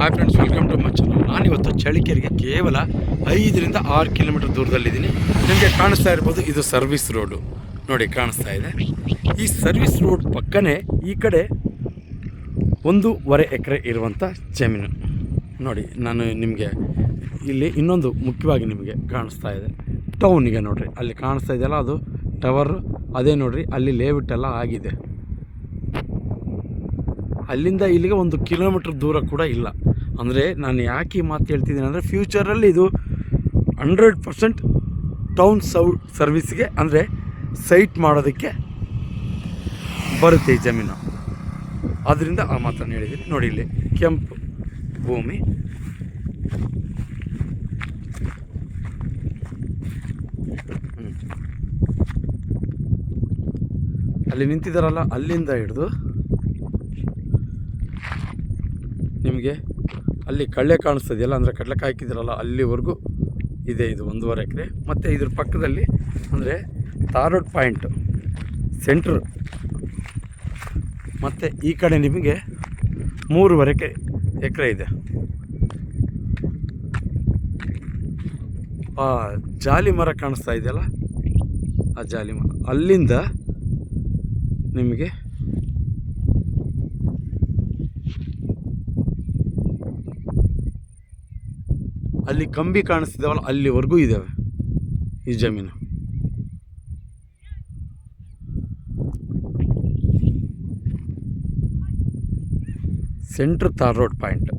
Hi friends welcome to my channel ನಾನಿವತ್ತು ಚಳಿಕೆರೆಗೆ ಕೇವಲ ಐದರಿಂದ ಆರು ಕಿಲೋಮೀಟರ್ ದೂರದಲ್ಲಿದ್ದೀನಿ. ನಿಮಗೆ ಕಾಣಿಸ್ತಾ ಇರ್ಬೋದು, ಇದು ಸರ್ವಿಸ್ ರೋಡು ನೋಡಿ, ಕಾಣಿಸ್ತಾ ಇದೆ. ಈ ಸರ್ವಿಸ್ ರೋಡ್ ಪಕ್ಕನೇ ಈ ಕಡೆ ಒಂದೂವರೆ ಎಕರೆ ಇರುವಂಥ ಜಮೀನು. ನೋಡಿ, ನಾನು ನಿಮಗೆ ಇಲ್ಲಿ ಇನ್ನೊಂದು ಮುಖ್ಯವಾಗಿ ನಿಮಗೆ ಕಾಣಿಸ್ತಾ ಇದೆ. ಟೌನಿಗೆ ನೋಡಿರಿ, ಅಲ್ಲಿ ಕಾಣಿಸ್ತಾ ಇದೆಯಲ್ಲ, ಅದು ಟವರ್ ಅದೇ ನೋಡಿರಿ, ಅಲ್ಲಿ ಲೇಔಟ್ ಎಲ್ಲ ಆಗಿದೆ. ಅಲ್ಲಿಂದ ಇಲ್ಲಿಗೆ ಒಂದು ಕಿಲೋಮೀಟ್ರ್ ದೂರ ಕೂಡ ಇಲ್ಲ. ಅಂದರೆ ನಾನು ಯಾಕೆ ಈ ಮಾತು ಹೇಳ್ತಿದ್ದೀನಿ ಅಂದರೆ ಫ್ಯೂಚರಲ್ಲಿ ಇದು ಹಂಡ್ರೆಡ್ ಪರ್ಸೆಂಟ್ ಟೌನ್ ಸೌ ಸರ್ವಿಸ್ಗೆ ಅಂದರೆ ಸೈಟ್ ಮಾಡೋದಕ್ಕೆ ಬರುತ್ತೆ ಈ ಜಮೀನು. ಆದ್ದರಿಂದ ಆ ಮಾತನ್ನು ಹೇಳಿದ್ದೀನಿ. ನೋಡಿ ಇಲ್ಲಿ ಕೆಂಪು ಭೂಮಿ. ಅಲ್ಲಿ ನಿಂತಿದ್ದಾರಲ್ಲ ಅಲ್ಲಿಂದ ಹಿಡಿದು ನಿಮಗೆ ಅಲ್ಲಿ ಕಳ್ಳೆ ಕಾಣಿಸ್ತದೆಯಲ್ಲ ಅಂದರೆ ಕಡಲೆಕಾಯಿ ಹಾಕಿದಿರಲ್ಲ, ಅಲ್ಲಿವರೆಗೂ ಇದೆ ಇದು ಒಂದೂವರೆ ಎಕರೆ. ಮತ್ತು ಇದ್ರ ಪಕ್ಕದಲ್ಲಿ ಅಂದರೆ ತಾರೋಡ್ ಪಾಯಿಂಟ್ ಸೆಂಟ್ರ್. ಮತ್ತು ಈ ಕಡೆ ನಿಮಗೆ ಮೂರುವರೆ ಎಕರೆ ಇದೆ. ಆ ಜಾಲಿ ಮರ ಕಾಣಿಸ್ತಾ ಇದೆಯಲ್ಲ, ಆ ಜಾಲಿ ಮರ. ಅಲ್ಲಿಂದ ನಿಮಗೆ ಅಲ್ಲಿ ಕಂಬಿ ಕಾಣಿಸ್ತಿದ್ದಾವಲ್ಲ ಅಲ್ಲಿವರೆಗೂ ಇದ್ದಾವೆ ಈ ಜಮೀನು. ಸೆಂಟ್ರ್ ತಾರ್ ರೋಡ್ ಪಾಯಿಂಟ್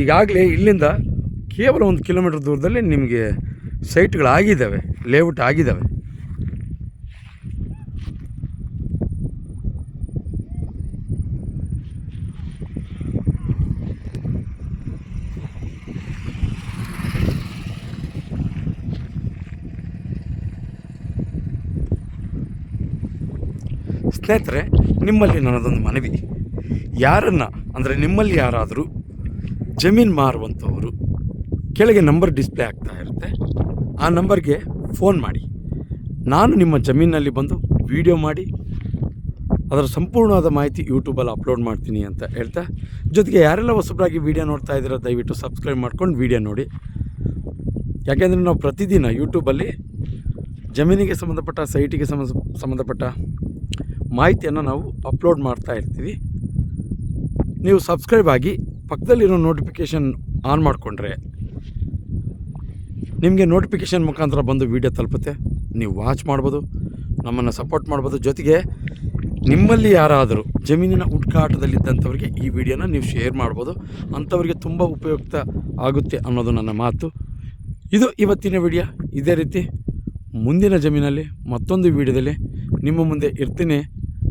ಈಗಾಗಲೇ ಇಲ್ಲಿಂದ ಕೇವಲ ಒಂದು ಕಿಲೋಮೀಟರ್ ದೂರದಲ್ಲಿ ನಿಮಗೆ ಸೈಟ್ಗಳಾಗಿದ್ದಾವೆ ಲೇಔಟ್ ಆಗಿದ್ದಾವೆ. ಸ್ನೇಹಿತರೆ, ನಿಮ್ಮಲ್ಲಿ ನನ್ನದೊಂದು ಮನವಿ. ಯಾರನ್ನು, ಅಂದರೆ ನಿಮ್ಮಲ್ಲಿ ಯಾರಾದರೂ ಜಮೀನು ಮಾರುವಂಥವರು ಕೆಳಗೆ ನಂಬರ್ ಡಿಸ್ಪ್ಲೇ ಆಗ್ತಾ ಇರುತ್ತೆ, ಆ ನಂಬರ್ಗೆ ಫೋನ್ ಮಾಡಿ. ನಾನು ನಿಮ್ಮ ಜಮೀನಲ್ಲಿ ಬಂದು ವಿಡಿಯೋ ಮಾಡಿ, ಅದರ ಸಂಪೂರ್ಣವಾದ ಮಾಹಿತಿ ಯೂಟ್ಯೂಬಲ್ಲಿ ಅಪ್ಲೋಡ್ ಮಾಡ್ತೀನಿ ಅಂತ ಹೇಳ್ತಾ, ಜೊತೆಗೆ ಯಾರೆಲ್ಲ ಹೊಸಬರಾಗಿ ವೀಡಿಯೋ ನೋಡ್ತಾ ಇದ್ದೀರೋ ದಯವಿಟ್ಟು ಸಬ್ಸ್ಕ್ರೈಬ್ ಮಾಡ್ಕೊಂಡು ವೀಡಿಯೋ ನೋಡಿ. ಯಾಕೆಂದರೆ ನಾವು ಪ್ರತಿದಿನ ಯೂಟ್ಯೂಬಲ್ಲಿ ಜಮೀನಿಗೆ ಸಂಬಂಧಪಟ್ಟ, ಸೈಟಿಗೆ ಸಂಬಂಧ ಸಂಬಂಧಪಟ್ಟ ಮಾಹಿತಿಯನ್ನು ನಾವು ಅಪ್ಲೋಡ್ ಮಾಡ್ತಾ ಇರ್ತೀವಿ. ನೀವು ಸಬ್ಸ್ಕ್ರೈಬ್ ಆಗಿ ಪಕ್ಕದಲ್ಲಿರೋ ನೋಟಿಫಿಕೇಷನ್ ಆನ್ ಮಾಡಿಕೊಂಡ್ರೆ ನಿಮಗೆ ನೋಟಿಫಿಕೇಷನ್ ಮುಖಾಂತರ ಬಂದು ವೀಡಿಯೋ ತಲುಪುತ್ತೆ. ನೀವು ವಾಚ್ ಮಾಡ್ಬೋದು, ನಮ್ಮನ್ನು ಸಪೋರ್ಟ್ ಮಾಡ್ಬೋದು. ಜೊತೆಗೆ ನಿಮ್ಮಲ್ಲಿ ಯಾರಾದರೂ ಜಮೀನಿನ ಹುಡುಕಾಟದಲ್ಲಿದ್ದಂಥವ್ರಿಗೆ ಈ ವಿಡಿಯೋನ ನೀವು ಶೇರ್ ಮಾಡ್ಬೋದು. ಅಂಥವ್ರಿಗೆ ತುಂಬ ಉಪಯುಕ್ತ ಆಗುತ್ತೆ ಅನ್ನೋದು ನನ್ನ ಮಾತು. ಇದು ಇವತ್ತಿನ ವಿಡಿಯೋ ಇದೇ ರೀತಿ ಮುಂದಿನ ಜಮೀನಲ್ಲಿ ಮತ್ತೊಂದು ವಿಡಿಯೋದಲ್ಲಿ ನಿಮ್ಮ ಮುಂದೆ ಇರ್ತೀನಿ.